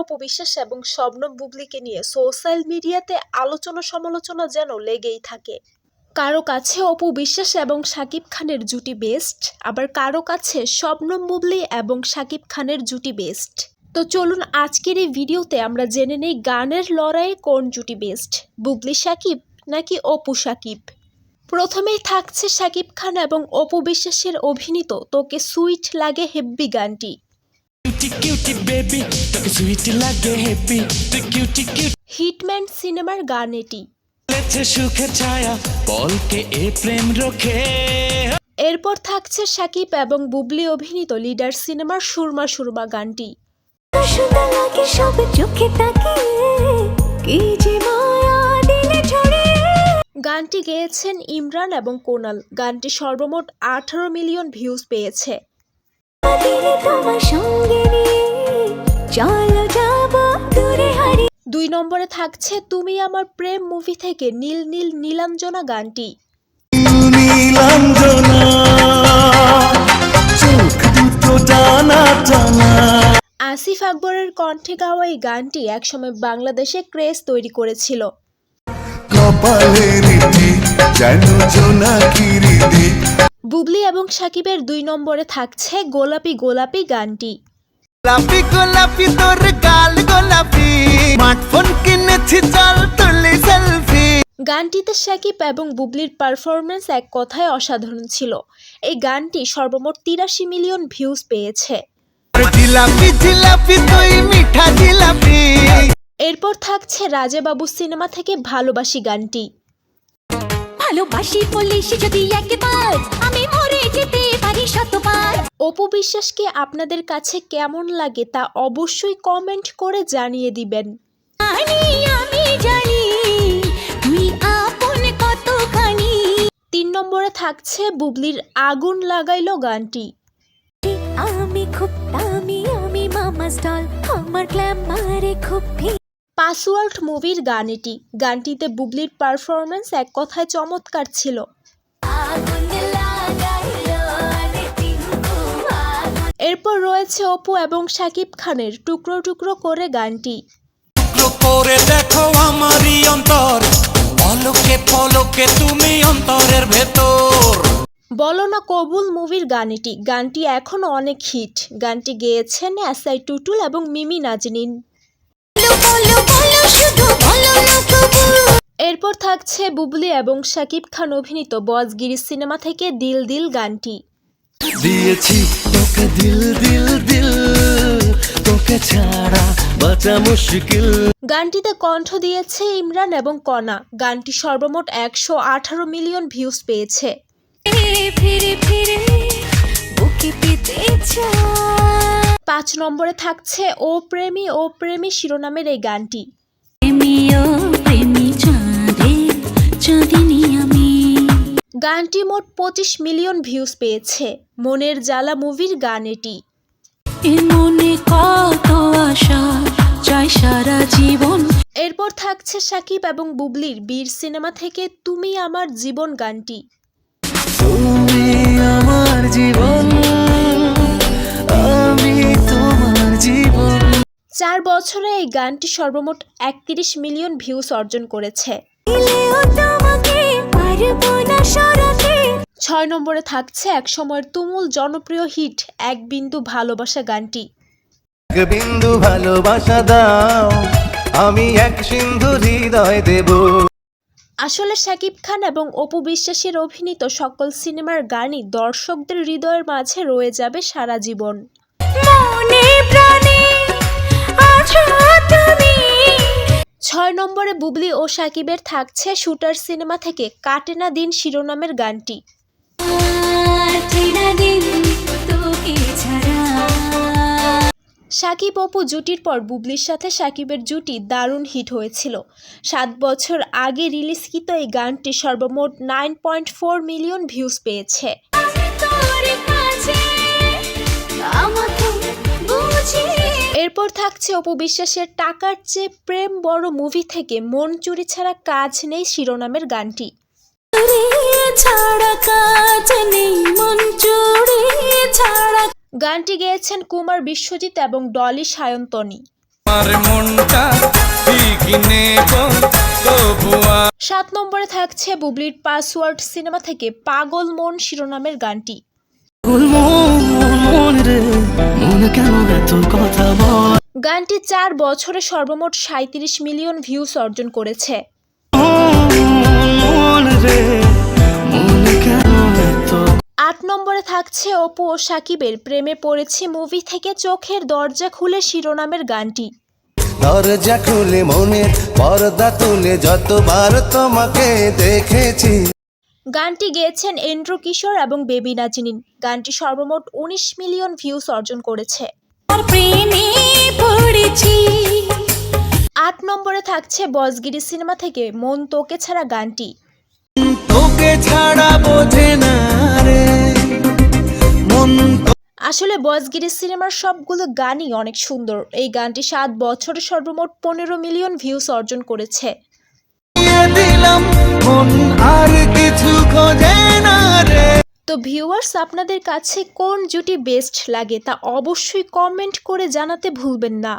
অপু বিশ্বাস এবং শবনম বুবলিকে নিয়ে সোশ্যাল মিডিয়াতে আলোচনা সমালোচনা যেন লেগেই থাকে। কারও কাছে অপু বিশ্বাস এবং শাকিব খানের জুটি বেস্ট আবার কারও কাছে শবনম বুবলি এবং শাকিব খানের জুটি বেস্ট তো চলুন আজকের এই ভিডিওতে আমরা জেনে নেই গানের লড়াইয়ে কোন জুটি বেস্ট বুবলি শাকিব নাকি অপু শাকিব প্রথমেই থাকছে শাকিব খান এবং অপু বিশ্বাসের অভিনীত তোকে সুইট লাগে হেব্বি গানটি। হিটম্যান সিনেমার গান এটি। লেছে ছায়া বলকে এ প্রেম রখে। এরপর থাকছে শাকিব এবং বুবলি অভিনীত লিডার সিনেমার সুরমা সুরমা গানটি। সুন্দর লাগে সব চোখে তাকিয়ে কি যে মায়া দিলে ছড়িয়ে গানটি গেয়েছেন ইমরান এবং কোনাল। গানটি সর্বমোট আঠারো মিলিয়ন ভিউজ পেয়েছে। দুই নম্বরে থাকছে তুমি আমার প্রেম মুভি থেকে নীল নীল নীলাঞ্জনা গানটি। আসিফ আকবরের কণ্ঠে গাওয়া এই গানটি একসময় বাংলাদেশে ক্রেজ তৈরি করেছিল। বুবলি এবং সাকিবের দুই নম্বরে থাকছে গোলাপি গোলাপি গানটি। গোলাপি গোলাপি তোর গাল গোলাপি স্মার্টফোন কিনেছি চল তুলি সেলফি গানটিতে সাকিব এবং বুবলির পারফরমেন্স এক কথায় অসাধারণ ছিল। এই গানটি সর্বমোট তিরাশি মিলিয়ন ভিউজ পেয়েছে। জিলাপি জিলাপি তুই মিঠা জিলাপি। এরপর থাকছে রাজেবাবু সিনেমা থেকে ভালোবাসি গানটি। ভালোবাসি পুলিশ যদি একবার বিশ্বাসকে আপনাদের কাছে কেমন লাগে তা অবশ্যই কমেন্ট করে জানিয়ে দিবেন। তিন নম্বরে থাকছে বুবলির আগুন লাগাইলো গানটি। আমি খুব দামি আমি মামাস ডল আমার গ্ল্যামারে খুব ভি- পাসওয়ার্ড মুভির গান এটি গানটিতে বুবলির পারফরমেন্স এক কথায় চমৎকার ছিল। এরপর রয়েছে অপু এবং শাকিব খানের টুকরো টুকরো করে গানটি। করে দেখো আমারই অন্তর। পলকে পলকে তুমি অন্তরের ভেতর। বলো না কবুল মুভির গান এটি গানটি এখনও অনেক হিট। গানটি গেয়েছেন এসআই টুটুল এবং মিমি নাজনীন। বলো বলো বলো শুধু বলো না তবু এরপর থাকছে বুবলি এবং শাকিব খান অভিনীত বজগিরি সিনেমা থেকে দিল দিল গানটি। দিয়েছি তোকে দিল দিল দিল তোকে ছাড়া বাঁচা মুশকিল। গানটিতে কণ্ঠ দিয়েছে ইমরান এবং কণা গানটি সর্বমোট একশো আঠারো মিলিয়ন ভিউজ পেয়েছে। ফিরে ফিরে ফিরে বুকে পেতে পাঁচ নম্বরে থাকছে ও প্রেমী ও প্রেমী শিরোনামের এই গানটি। প্রেমী ও প্রেমী চাঁদে চাঁদিনী আমি গানটি মোট পঁচিশ মিলিয়ন ভিউজ পেয়েছে। মনের জ্বালা মুভির গান এটি। এরপর থাকছে সাকিব এবং বুবলির বীর সিনেমা থেকে তুমি আমার জীবন গানটি। তুমি আমার জীবন আমি তোমার জীবন। চার বছরে এই গানটি সর্বমোট একত্রিশ মিলিয়ন ভিউজ অর্জন করেছে। ছয় নম্বরে থাকছে এক সময়ের তুমুল জনপ্রিয় হিট এক বিন্দু ভালোবাসা গানটি। এক বিন্দু ভালোবাসা দাও আমি এক সিন্ধু হৃদয় দেব। আসলে শাকিব খান এবং অপু বিশ্বাসের অভিনীত সকল সিনেমার গানই দর্শকদের হৃদয়ের মাঝে রয়ে যাবে সারা জীবন। মনে প্রাণে আছো। ছয় নম্বরে বুবলি ও সাকিবের থাকছে শুটার সিনেমা থেকে কাটে না দিন শিরোনামের গানটি। সাকিব অপু জুটির পর বুবলির সাথে সাকিবের জুটি দারুণ হিট হয়েছিল। সাত বছর আগে রিলিজকৃত এই গানটি সর্বমোট nine point four million views পেয়েছে। এরপর থাকছে অপু বিশ্বাসের টাকার চেয়ে প্রেম বড় মুভি থেকে মন চুরি ছাড়া কাজ নেই শিরোনামের গানটি। ছাড়া কাজ নেই মন চুড়ে ছাড়া গানটি গেয়েছেন কুমার বিশ্বজিৎ এবং ডলি সায়ন্তনী। সাত নম্বরে থাকছে বুবলির পাসওয়ার্ড সিনেমা থেকে পাগল মন শিরোনামের গানটি। গানটি চার বছরে সর্বমোট সাঁত্রিশ মিলিয়ন ভিউস অর্জন করেছে। আট নম্বরে থাকছে অপু ও সাকিবের প্রেমে পড়েছি মুভি থেকে চোখের দরজা খুলে শিরোনামের গানটি। দরজা খুলে মনের পর্দা তুলে যতবার তোমাকে দেখেছি গানটি গেয়েছেন এন্ড্রু কিশোর এবং বেবি নাজিনিন। গানটি সর্বমোট উনিশ মিলিয়ন ভিউস অর্জন করেছে। আট নম্বরে থাকছে বসগিরি সিনেমা থেকে মন তোকে ছাড়া গানটি। তোকে ছাড়া বোঝে না রে। আসলে বসগিরি সিনেমার সবগুলো গানই অনেক সুন্দর। এই গানটি সাত বছরে সর্বমোট পনেরো মিলিয়ন ভিউস অর্জন করেছে। তো ভিউয়ার্স আপনাদের কাছে কোন জুটি বেস্ট লাগে তা অবশ্যই কমেন্ট করে জানাতে ভুলবেন না।